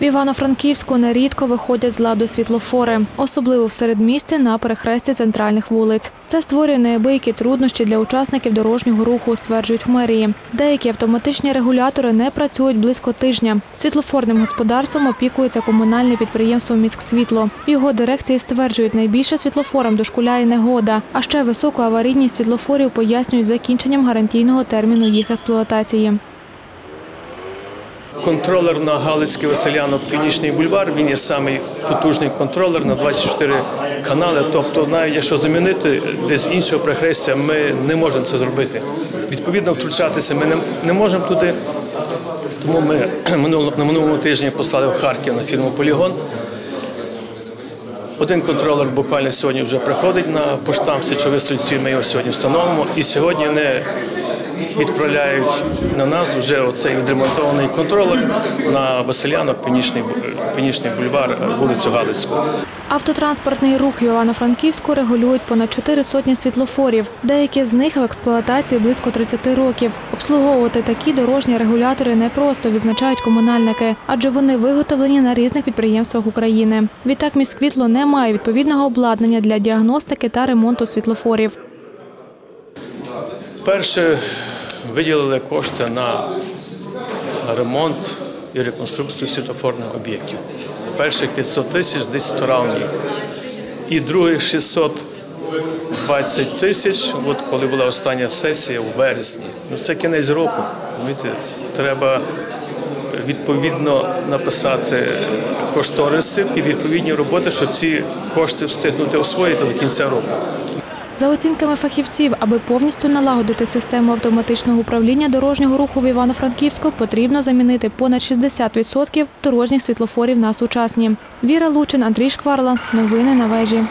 В Івано-Франківську нерідко виходять з ладу світлофори, особливо в середмісті на перехресті центральних вулиць. Це створює неабиякі труднощі для учасників дорожнього руху, стверджують в мерії. Деякі автоматичні регулятори не працюють близько тижня. Світлофорним господарством опікується комунальне підприємство «Міськсвітло». Його дирекції стверджують, найбільше світлофорам дошкуляє негода, а ще високу аварійність світлофорів пояснюють закінченням гарантійного терміну їх експлуатації. Контролер на Галицький Василянок Північний бульвар. Він є самий потужний контролер на 24 канали. Тобто, навіть якщо замінити десь іншого перехрестя, ми не можемо це зробити. Відповідно, втручатися ми не, не можемо туди. Тому ми на минулому тижні послали в Харків на фірму Полігон. Один контролер буквально сьогодні вже приходить на поштам стрільців, ми його сьогодні встановимо. І сьогодні вони відправляють на нас вже оцей відремонтований контролер на Василянок, Північний, Бу- Північний бульвар, вулицю Галицьку. Автотранспортний рух Івано-Франківську регулюють понад чотири сотні світлофорів. Деякі з них в експлуатації близько 30 років. Обслуговувати такі дорожні регулятори непросто відзначають комунальники, адже вони виготовлені на різних підприємствах України. Відтак міськвітло не має відповідного обладнання для діагностики та ремонту світлофорів. Перше виділили кошти на ремонт і реконструкцію світофорних об'єктів. Перших 500 тисяч десь в травні. І других 620 тисяч, от коли була остання сесія у вересні. Ну це кінець року. Розумієте, треба відповідно написати кошториси і відповідні роботи, щоб ці кошти встигнути освоїти до кінця року. За оцінками фахівців, аби повністю налагодити систему автоматичного управління дорожнього руху в Івано-Франківську, потрібно замінити понад 60% дорожніх світлофорів на сучасні. Віра Лучин, Андрій Шкварла. Новини на вежі.